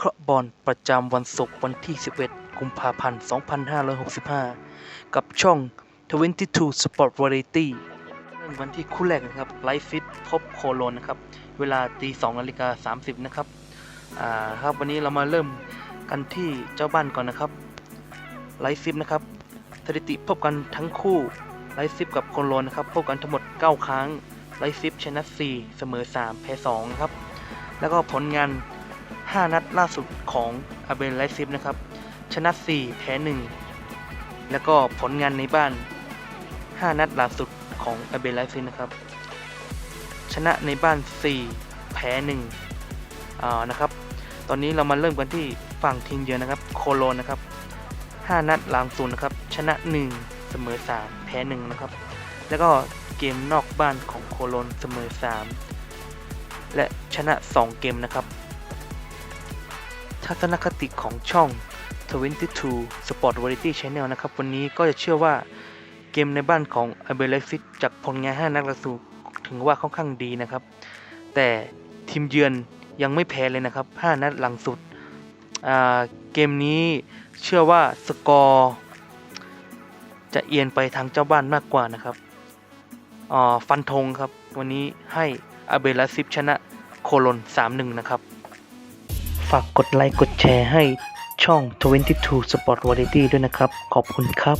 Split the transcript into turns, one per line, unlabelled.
เคราะห์บอลประจำวันศุกร์วันที่ 11 กุมภาพันธ์ 2565 กับช่อง 22 Sport Variety เริ่มวันที่คู่แรกนะครับไลฟ์ฟิตพบโคโลนนะครับ เวลาตี2นาฬิกา30 นะครับ อ่าครับวันนี้เรามาเริ่มกันที่เจ้าบ้านก่อนนะครับไลฟ์ฟิตนะครับสถิติพบกันทั้งคู่ไลฟ์ฟิตกับโคโลนนะครับพบกันทั้งหมด 9 ครั้งไลฟ์ฟิตชนะ 4 เสมอ 3 แพ้2ครับ แล้วก็ผลงาน 5 นัดล่าสุดของอาเบนไลฟิฟนะครับ ชนะ 4 แพ้ 1 แล้วก็ผลงานในบ้าน 5 นัดล่าสุดของอาเบนไลฟิฟนะครับ ชนะในบ้าน 4 แพ้ 1อ่านะครับ ตอนนี้เรามาเริ่มกันที่ฝั่งทีมเยือนนะครับ โคโลนนะครับ 5 นัดหลังศูนย์นะครับ ชนะ 1 เสมอ 3 แพ้ 1 นะครับ แล้วก็เกมนอกบ้านของโคโลนเสมอ 3 และชนะ 2 เกมนะครับ ทัศนคติของช่อง 22 Sport Variety Channel นะครับ วันนี้ก็จะเชื่อว่าเกมในบ้านของ a b e l e x i t จากผลงาน 5 นัดล่าสุดถึงว่าค่อนข้างดีนะครับ แต่ทีมเยือนยังไม่แพ้เลยนะครับ 5 นัดหลังสุด เกมนี้เชื่อว่าสกอร์จะเอียนไปทางเจ้าบ้านมากกว่านะครับฟันธงครับ วันนี้ให้อเบล s ซิฟชนะโคโลน3-1 นะครับ ฝากกดไลค์กดแชร์ให้ช่อง 22 Sport Variety ด้วยนะครับ ขอบคุณครับ